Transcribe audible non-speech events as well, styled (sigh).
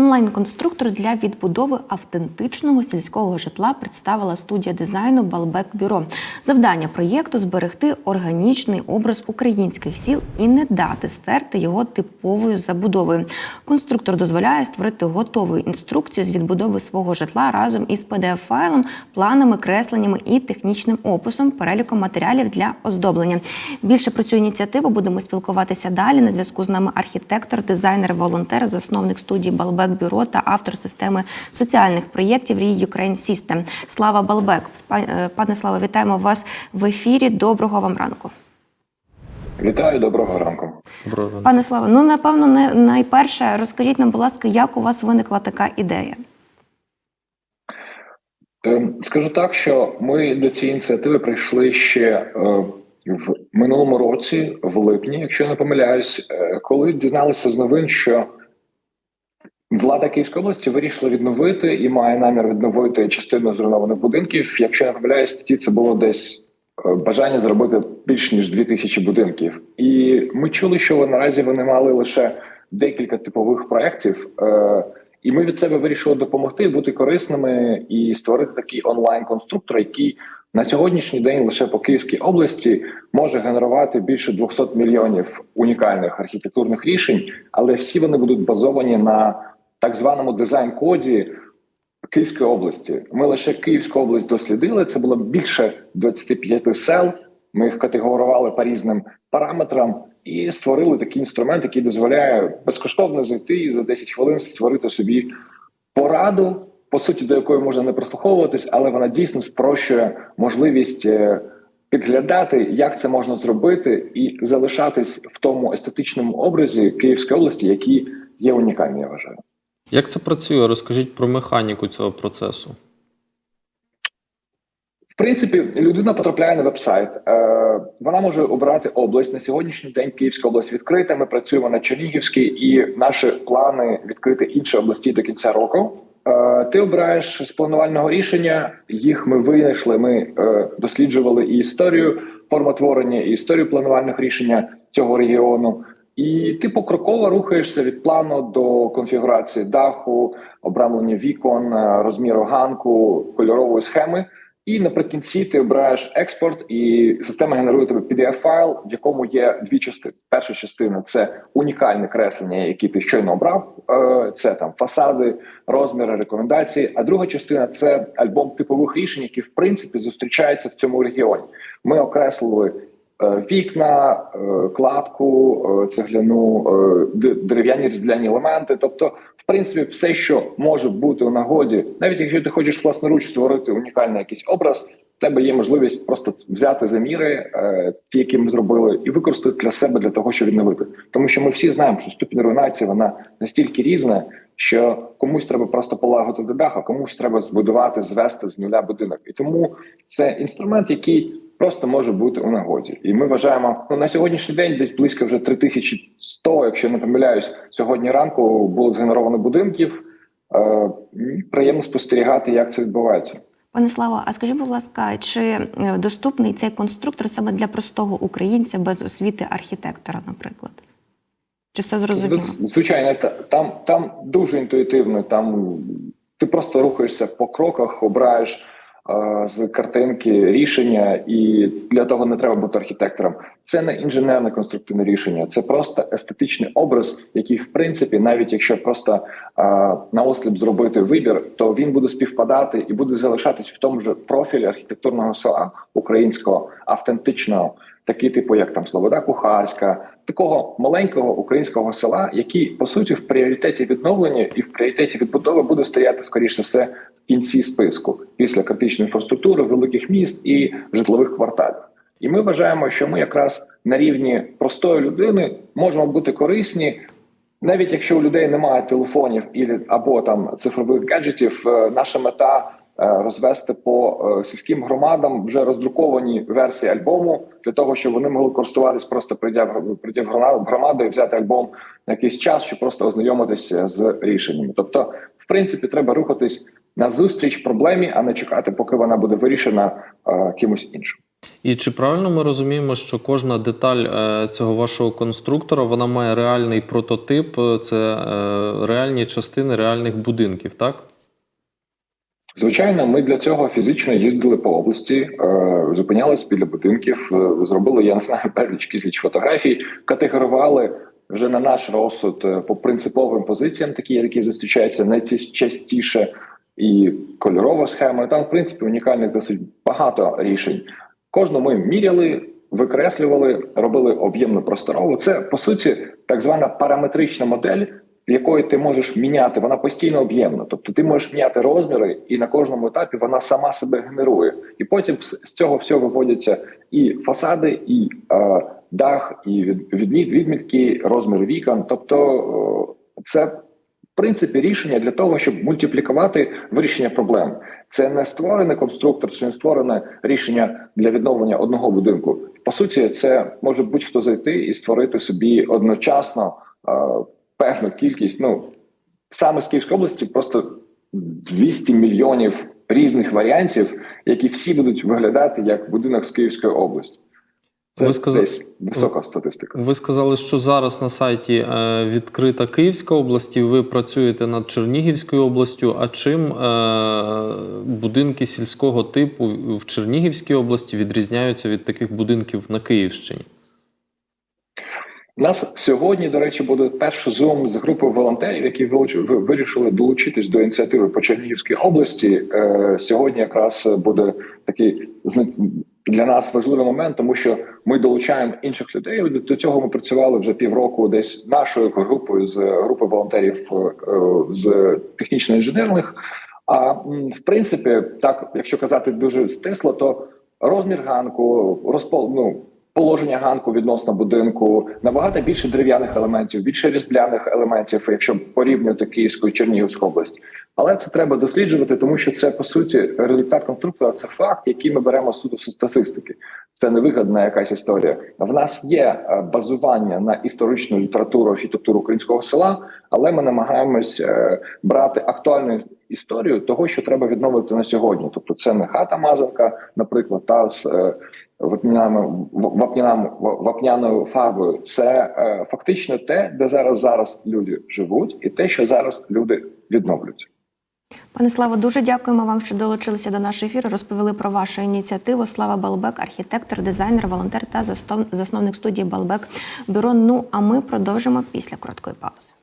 Mm, Онлайн-конструктор для відбудови автентичного сільського житла представила студія дизайну Балбек Бюро. Завдання проєкту зберегти органічний образ українських сіл і не дати стерти його типовою забудовою. Конструктор дозволяє створити готову інструкцію з відбудови свого житла разом із PDF-файлом, планами, кресленнями і технічним описом, переліком матеріалів для оздоблення. Більше про цю ініціативу будемо спілкуватися далі. На зв'язку з нами архітектор, дизайнер, волонтер, засновник студії Балбек Бюро та автор системи соціальних проєктів Рій Ukraine System. Слава Балбек. Е, Пане Славо, вітаємо вас в ефірі. Доброго вам ранку. Вітаю, доброго ранку. Доброго ранку. Пане Славо, ну напевно, не найперше розкажіть нам, будь ласка, як у вас виникла така ідея? Ем, Скажу так, що ми до цієї ініціативи прийшли ще е, в минулому році, в липні, якщо я не помиляюсь, е, коли дізналися з новин, що влада Київської області вирішила відновити і має намір відновити частину зруйнованих будинків. Якщо я не помиляюсь, тоді це було десь е, бажання зробити більш ніж 2000 будинків. І ми чули, що наразі вони мали лише декілька типових проєктів. Е, І ми від себе вирішили допомогти бути корисними і створити такий онлайн-конструктор, який на сьогоднішній день лише по Київській області може генерувати більше 200 мільйонів унікальних архітектурних рішень, але всі вони будуть базовані на так званому дизайн-коді Київської області. Ми лише Київську область дослідили. Це було більше 25 сел. Ми їх категорували по різним параметрам і створили такий інструмент, який дозволяє безкоштовно зайти і за 10 хвилин створити собі пораду, по суті, до якої можна не прослуховуватись, але вона дійсно спрощує можливість е, підглядати, як це можна зробити, і залишатись в тому естетичному образі Київської області, який є унікальний, я вважаю. Як це працює? Розкажіть про механіку цього процесу. В принципі, людина потрапляє на вебсайт. Е, вона може обрати область на сьогоднішній день. Київська область відкрита. Ми працюємо на Чернігівській, і наші плани відкрити інші області до кінця року. Е, ти обираєш з планувального рішення. Їх ми винайшли. Ми е, досліджували і історію формотворення, і історію планувальних рішення цього регіону. І ти покроково рухаєшся від плану до конфігурації даху, обрамлення вікон, е, розміру ганку, кольорової схеми. І наприкінці ти обираєш експорт, і система генерує тобі PDF-файл, в якому є дві частини. Перша частина це унікальне креслення, яке ти щойно обрав. Е, Це там фасади, розміри, рекомендації. А друга частина це альбом типових рішень, які в принципі зустрічаються в цьому регіоні. Ми окреслили вікна, е, кладку, е, цегляну, е, дерев'яні різдвяні елементи. Тобто, в принципі, все, що може бути у нагоді, навіть якщо ти хочеш власноруч створити унікальний якийсь образ, в тебе є можливість просто взяти заміри, е, ті, які ми зробили, і використати для себе для того, щоб відновити. Тому що ми всі знаємо, що ступінь руйнації вона настільки різна, що комусь треба просто полагодити дах, а комусь треба збудувати, звести з нуля будинок. І тому це інструмент, який просто може бути у нагоді. І ми вважаємо, ну на сьогоднішній день десь близько вже 3100, якщо я не помиляюсь, сьогодні ранку було згенеровано будинків. Е, приємно спостерігати, як це відбувається. Пане Славо, а скажіть, будь ласка, чи е, доступний цей конструктор саме для простого українця без освіти архітектора, наприклад? Чи все зрозуміло? Звичайно, там, там дуже інтуїтивно. Там ти просто рухаєшся по кроках, обираєш з картинки рішення, і для того не треба бути архітектором. Це не інженерне конструктивне рішення, це просто естетичний образ, який, в принципі, навіть якщо просто наосліп на осліп зробити вибір, то він буде співпадати і буде залишатись в тому ж профілі архітектурного села українського автентичного, такий типу, як там Слобода Кухарська, такого маленького українського села, який по суті в пріоритеті відновлення і в пріоритеті відбудови буде стояти скоріше все в кінці списку після критичної інфраструктури, великих міст і житлових кварталів. І ми вважаємо, що ми якраз на рівні простої людини можемо бути корисні. Навіть якщо у людей немає телефонів і або там цифрових гаджетів, е, наша мета розвести по е, сільським громадам вже роздруковані версії альбому для того, щоб вони могли користуватись просто прийдя прийдя в громаду- і взяти альбом на якийсь час, щоб просто ознайомитися з рішеннями. Тобто, в принципі, треба рухатись на зустріч проблемі, а не чекати, поки вона буде вирішена е, кимось іншим. І чи правильно ми розуміємо, що кожна деталь е, цього вашого конструктора вона має реальний прототип, е, це е, реальні частини реальних будинків, так? Звичайно, ми для цього фізично їздили по області, е, зупинялись біля будинків, е, зробили, я не знаю, (laughs) безліч кількість фотографій, категорували вже на наш розсуд е, по принциповим позиціям, такі, які зустрічаються найчастіше, і кольорова схема. Там, в принципі, унікальних досить багато рішень. Кожну ми міряли, викреслювали, робили об'ємну просторову. Це по суті так звана параметрична модель, якої ти можеш міняти, вона постійно об'ємна. Тобто ти можеш міняти розміри, і на кожному етапі вона сама себе генерує. І потім з цього всього виводяться і фасади, і е, дах, і від, відміт, відмітки, розмір вікон. Тобто е, це в принципі рішення для того, щоб мультиплікувати вирішення проблем. Це не створений конструктор, це не створене рішення для відновлення одного будинку. По суті, це може будь-хто зайти і створити собі одночасно е, певну кількість. Ну саме з Київської області просто 200 мільйонів різних варіантів, які всі будуть виглядати як будинок з Київської області. Це Ви сказали- десь висока статистика. Ви сказали, що зараз на сайті е, відкрита Київська область, і ви працюєте над Чернігівською областю. А чим е, будинки сільського типу в Чернігівській області відрізняються від таких будинків на Київщині? У нас сьогодні, до речі, буде перший зум з групою волонтерів, які вирішили долучитись до ініціативи по Чернігівській області. Е, сьогодні якраз буде такий для нас важливий момент, тому що ми долучаємо інших людей. До цього ми працювали вже півроку, десь нашою групою з групи волонтерів е, з технічно-інженерних. А в принципі, так, якщо казати дуже стисло, то розмір ганку, розпол, ну, положення ганку відносно будинку, набагато більше дерев'яних елементів, більше різбляних елементів, якщо порівнювати Київську і Чернігівську область. Але це треба досліджувати, тому що це по суті результат конструктора. Це факт, який ми беремо суду з статистики. Це не вигадна якась історія. В нас є е, базування на історичну літературу, архітектуру українського села, але ми намагаємось е, брати актуальну історію того, що треба відновити на сьогодні. Тобто, це не хата мазанка, наприклад, та з е, вапняними вапняною фарбою. Це е, фактично те, де зараз зараз люди живуть, і те, що зараз люди відновлюють. Пане Славо, дуже дякуємо вам, що долучилися до нашого ефіру. Розповіли про вашу ініціативу. Слава Балбек, архітектор, дизайнер, волонтер та засновник студії Балбек Бюро. Ну а ми продовжимо після короткої паузи.